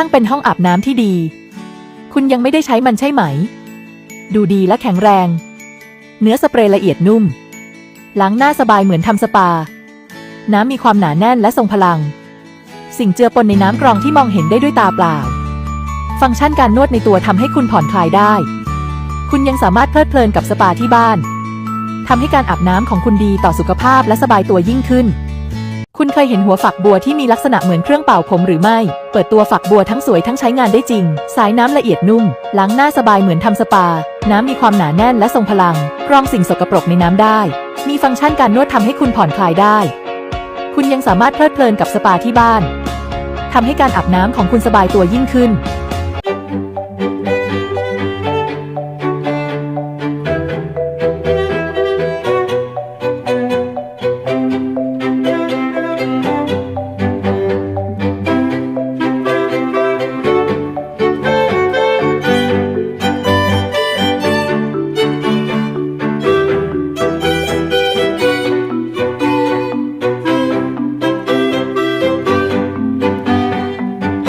ช่างเป็นห้องอาบน้ำที่ดี คุณยังไม่ได้ใช้มันใช่ไหม ดูดีและแข็งแรง เนื้อสเปรย์ละเอียดนุ่ม ล้างหน้าสบายเหมือนทำสปา น้ำมีความหนาแน่นและทรงพลัง สิ่งเจือปนในน้ำกรองที่มองเห็นได้ด้วยตาเปล่า ฟังก์ชันการนวดในตัวทำให้คุณผ่อนคลายได้ คุณยังสามารถเพลิดเพลินกับสปาที่บ้านทำให้การอาบน้ำของคุณดีต่อสุขภาพและสบายตัวยิ่งขึ้น คุณเคยเห็นหัวฝักบัวที่มีลักษณะเหมือนเครื่องเป่าผมหรือไม่ เปิดตัวฝักบัวทั้งสวยทั้งใช้งานได้จริง สายน้ำละเอียดนุ่ม ล้างหน้าสบายเหมือนทำสปา น้ำมีความหนาแน่นและทรงพลัง กรองสิ่งสกปรกในน้ำได้ มีฟังก์ชันการนวดทำให้คุณผ่อนคลายได้ คุณยังสามารถเพลิดเพลินกับสปาที่บ้านทำให้การอาบน้ำของคุณสบายตัวยิ่งขึ้น